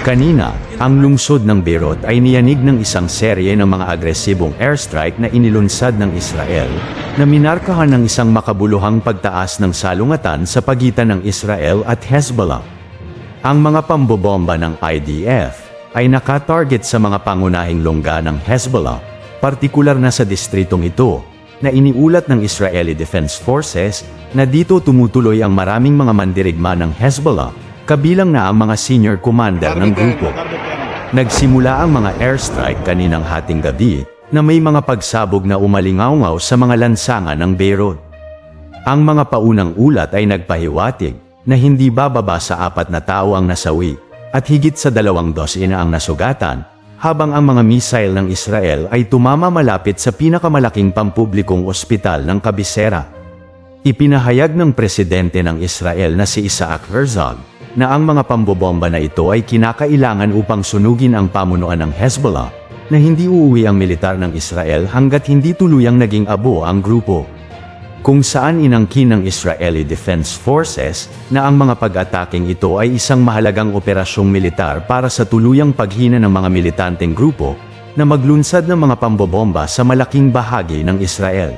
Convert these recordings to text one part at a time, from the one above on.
Kanina, ang lungsod ng Beirut ay niyanig ng isang serye ng mga agresibong airstrike na inilunsad ng Israel, na minarkahan ng isang makabuluhang pagtaas ng salungatan sa pagitan ng Israel at Hezbollah. Ang mga pambobomba ng IDF ay nakatarget sa mga pangunahing lungga ng Hezbollah, partikular na sa distritong ito, na iniulat ng Israeli Defense Forces na dito tumutuloy ang maraming mga mandirigma ng Hezbollah, kabilang na ang mga senior commander ng grupo. Nagsimula ang mga airstrike kaninang hating gabi na may mga pagsabog na umalingaw sa mga lansangan ng Beirut. Ang mga paunang ulat ay nagpahiwatig na hindi bababa sa apat na tao ang nasawi at higit sa dalawang dosina ang nasugatan habang ang mga missile ng Israel ay tumama malapit sa pinakamalaking pampublikong ospital ng kabisera. Ipinahayag ng presidente ng Israel na si Isaac Herzog na ang mga pambobomba na ito ay kinakailangan upang sunugin ang pamunuan ng Hezbollah na hindi uuwi ang militar ng Israel hanggat hindi tuluyang naging abo ang grupo. Kung saan inangkin ng Israeli Defense Forces na ang mga pag-ataking ito ay isang mahalagang operasyong militar para sa tuluyang paghina ng mga militanteng grupo na maglunsad ng mga pambobomba sa malaking bahagi ng Israel.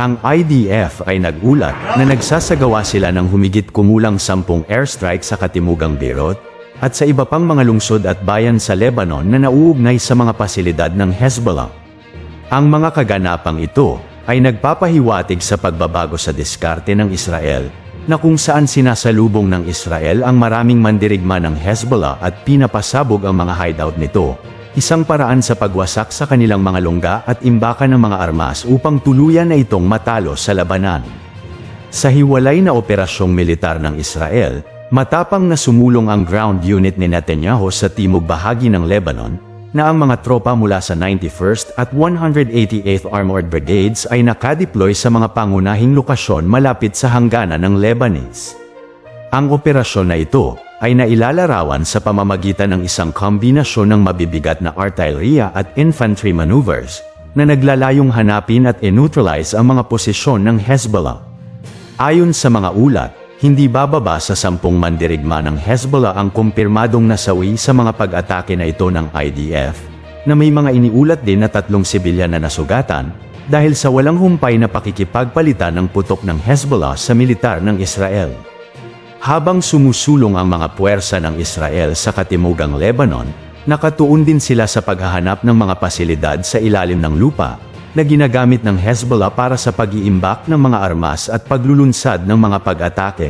Ang IDF ay nagulat na nagsasagawa sila ng humigit kumulang sampung airstrike sa katimugang Beirut at sa iba pang mga lungsod at bayan sa Lebanon na nauugnay sa mga pasilidad ng Hezbollah. Ang mga kaganapang ito ay nagpapahiwatig sa pagbabago sa diskarte ng Israel na kung saan sinasalubong ng Israel ang maraming mandirigma ng Hezbollah at pinapasabog ang mga hideout nito isang paraan sa pagwasak sa kanilang mga lungga at imbakan ng mga armas upang tuluyan na itong matalo sa labanan. Sa hiwalay na operasyong militar ng Israel, matapang na sumulong ang ground unit ni Netanyahu sa timog bahagi ng Lebanon, na ang mga tropa mula sa 91st at 188th Armored Brigades ay nakadeploy sa mga pangunahing lokasyon malapit sa hangganan ng Lebanese. Ang operasyon na ito ay nailalarawan sa pamamagitan ng isang kombinasyon ng mabibigat na artilleria at infantry maneuvers na naglalayong hanapin at neutralize ang mga posisyon ng Hezbollah. Ayon sa mga ulat, hindi bababa sa sampung mandirigma ng Hezbollah ang kumpirmadong nasawi sa mga pag-atake na ito ng IDF, na may mga iniulat din na tatlong sibilyan na nasugatan dahil sa walang humpay na pakikipagpalitan ng putok ng Hezbollah sa militar ng Israel. Habang sumusulong ang mga puwersa ng Israel sa katimugang Lebanon, nakatuon din sila sa paghahanap ng mga pasilidad sa ilalim ng lupa na ginagamit ng Hezbollah para sa pag-iimbak ng mga armas at paglulunsad ng mga pag-atake.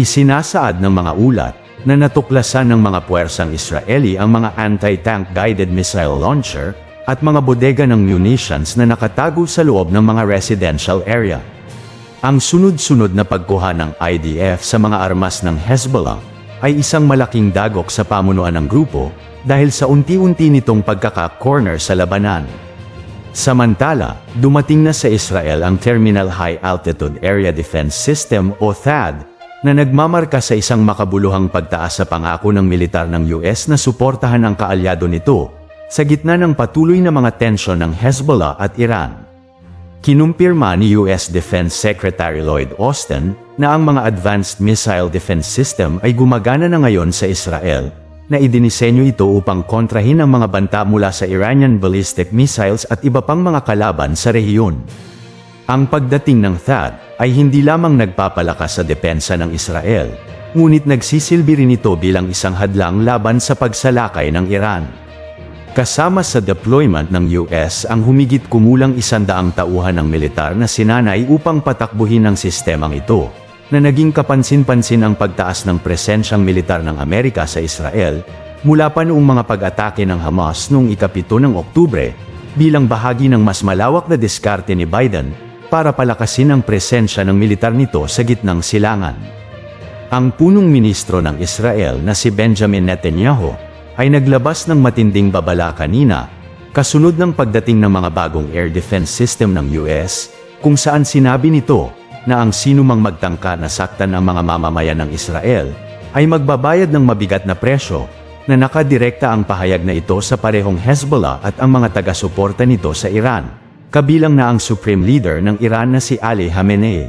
Isinasaad ng mga ulat na natuklasan ng mga puwersang Israeli ang mga anti-tank guided missile launcher at mga bodega ng munitions na nakatago sa loob ng mga residential area. Ang sunod-sunod na pagkuha ng IDF sa mga armas ng Hezbollah ay isang malaking dagok sa pamunuan ng grupo dahil sa unti-unti nitong pagkaka-corner sa labanan. Samantala, dumating na sa Israel ang Terminal High Altitude Area Defense System o THAAD na nagmamarka sa isang makabuluhang pagtaas sa pangako ng militar ng US na suportahan ang kaalyado nito sa gitna ng patuloy na mga tensyon ng Hezbollah at Iran. Kinumpirma ni US Defense Secretary Lloyd Austin na ang mga Advanced Missile Defense System ay gumagana na ngayon sa Israel, na idinisenyo ito upang kontrahin ang mga banta mula sa Iranian ballistic missiles at iba pang mga kalaban sa rehiyon. Ang pagdating ng THAAD ay hindi lamang nagpapalakas sa depensa ng Israel, ngunit nagsisilbi rin ito bilang isang hadlang laban sa pagsalakay ng Iran. Kasama sa deployment ng US ang humigit kumulang isandaang tauhan ng militar na sinanay upang patakbuhin ang sistemang ito, na naging kapansin-pansin ang pagtaas ng presensyang militar ng Amerika sa Israel, mula pa noong mga pag-atake ng Hamas noong ikapito ng Oktubre, bilang bahagi ng mas malawak na diskarte ni Biden para palakasin ang presensya ng militar nito sa gitnang silangan. Ang punong ministro ng Israel na si Benjamin Netanyahu ay naglabas ng matinding babala kanina, kasunod ng pagdating ng mga bagong air defense system ng US, kung saan sinabi nito na ang sinumang magtangka na saktan ang mga mamamayan ng Israel, ay magbabayad ng mabigat na presyo, na nakadirekta ang pahayag na ito sa parehong Hezbollah at ang mga taga-suporta nito sa Iran, kabilang na ang Supreme Leader ng Iran na si Ali Khamenei.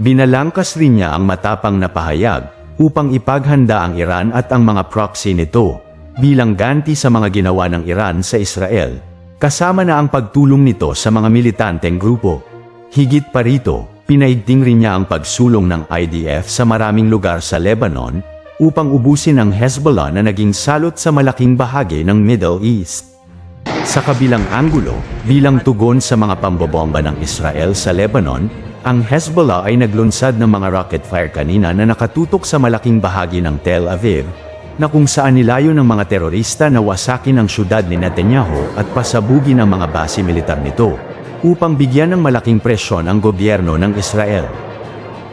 Binalangkas rin niya ang matapang na pahayag, upang ipaghanda ang Iran at ang mga proxy nito bilang ganti sa mga ginawa ng Iran sa Israel, kasama na ang pagtulong nito sa mga militanteng grupo. Higit pa rito, pinaigting rin niya ang pagsulong ng IDF sa maraming lugar sa Lebanon upang ubusin ang Hezbollah na naging salot sa malaking bahagi ng Middle East. Sa kabilang anggulo, bilang tugon sa mga pambobomba ng Israel sa Lebanon, ang Hezbollah ay naglunsad ng mga rocket fire kanina na nakatutok sa malaking bahagi ng Tel Aviv, na kung saan nilayo ng mga terorista na wasakin ang syudad ni Netanyahu at pasabugin ang mga base militar nito, upang bigyan ng malaking presyon ang gobyerno ng Israel.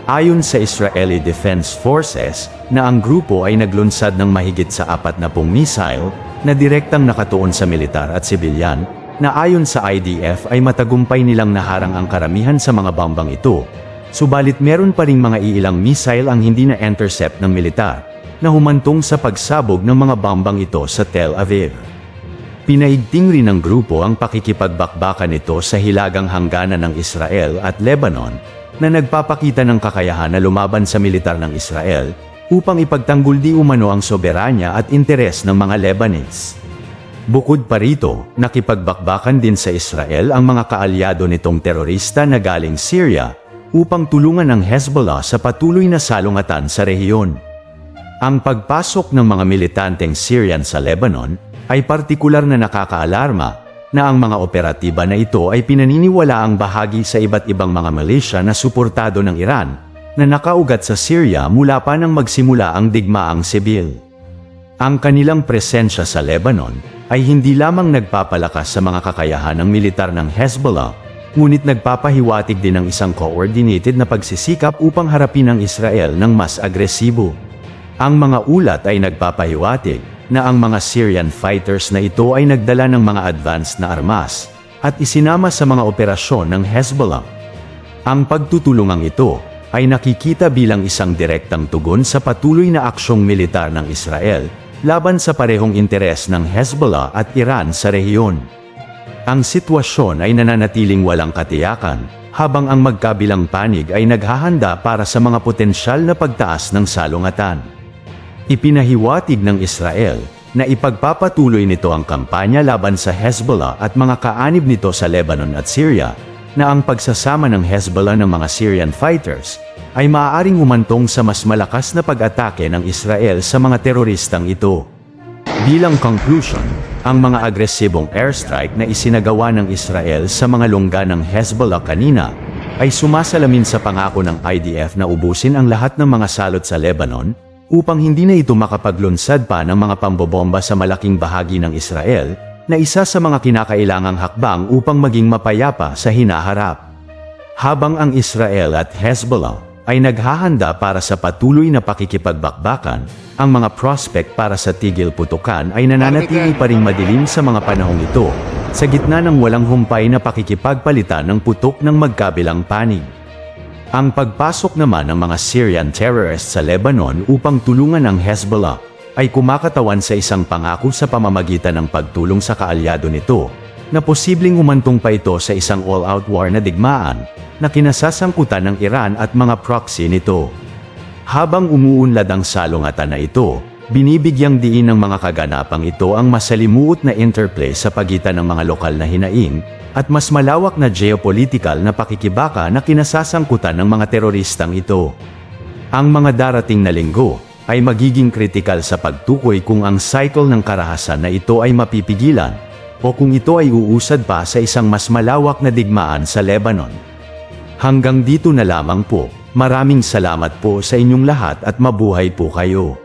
Ayon sa Israeli Defense Forces, na ang grupo ay naglunsad ng mahigit sa apat na pong missile na direktang nakatuon sa militar at sibilyan, na ayon sa IDF ay matagumpay nilang naharang ang karamihan sa mga bombang ito. Subalit meron pa ring mga iilang missile ang hindi na-intercept ng militar, na humantong sa pagsabog ng mga bombang ito sa Tel Aviv. Pinaigting rin ng grupo ang pakikipagbakbakan nito sa hilagang hangganan ng Israel at Lebanon na nagpapakita ng kakayahan na lumaban sa militar ng Israel upang ipagtanggol di umano ang soberanya at interes ng mga Lebanese. Bukod pa rito, nakipagbakbakan din sa Israel ang mga kaalyado nitong terorista na galing Syria upang tulungan ang Hezbollah sa patuloy na salungatan sa rehiyon. Ang pagpasok ng mga militanteng Syrian sa Lebanon ay partikular na nakakaalarma na ang mga operatiba na ito ay pinaniniwala ang bahagi sa iba't ibang mga militia na suportado ng Iran na nakaugat sa Syria mula pa nang magsimula ang digmaang sibil. Ang kanilang presensya sa Lebanon ay hindi lamang nagpapalakas sa mga kakayahan ng militar ng Hezbollah, ngunit nagpapahiwatig din ng isang coordinated na pagsisikap upang harapin ang Israel ng mas agresibo. Ang mga ulat ay nagpapahiwatig na ang mga Syrian fighters na ito ay nagdala ng mga advanced na armas at isinama sa mga operasyon ng Hezbollah. Ang pagtutulungang ito ay nakikita bilang isang direktang tugon sa patuloy na aksyong militar ng Israel laban sa parehong interes ng Hezbollah at Iran sa rehiyon. Ang sitwasyon ay nananatiling walang katiyakan habang ang magkabilang panig ay naghahanda para sa mga potensyal na pagtaas ng salungatan. Ipinahiwatig ng Israel na ipagpapatuloy nito ang kampanya laban sa Hezbollah at mga kaanib nito sa Lebanon at Syria, na ang pagsasama ng Hezbollah ng mga Syrian fighters ay maaaring humantong sa mas malakas na pag-atake ng Israel sa mga teroristang ito. Bilang conclusion, ang mga agresibong airstrike na isinagawa ng Israel sa mga lungga ng Hezbollah kanina ay sumasalamin sa pangako ng IDF na ubusin ang lahat ng mga salot sa Lebanon upang hindi na ito makapaglunsad pa ng mga pambobomba sa malaking bahagi ng Israel na isa sa mga kinakailangang hakbang upang maging mapayapa sa hinaharap. Habang ang Israel at Hezbollah ay naghahanda para sa patuloy na pakikipagbakbakan, ang mga prospect para sa tigil putukan ay nananatili pa ring madilim sa mga panahong ito, sa gitna ng walang humpay na pakikipagpalitan ng putok ng magkabilang panig. Ang pagpasok naman ng mga Syrian terrorists sa Lebanon upang tulungan ang Hezbollah ay kumakatawan sa isang pangako sa pamamagitan ng pagtulong sa kaalyado nito, na posibleng humantong pa ito sa isang all-out war na digmaan, na kinasasangkutan ng Iran at mga proxy nito. Habang umuunlad ang salungatan na ito, binibigyang diin ng mga kaganapang ito ang masalimuot na interplay sa pagitan ng mga lokal na hinaing, at mas malawak na geopolitical na pakikibaka na kinasasangkutan ng mga teroristang ito. Ang mga darating na linggo, ay magiging kritikal sa pagtukoy kung ang cycle ng karahasan na ito ay mapipigilan, o kung ito ay uusad pa sa isang mas malawak na digmaan sa Lebanon. Hanggang dito na lamang po, maraming salamat po sa inyong lahat at mabuhay po kayo.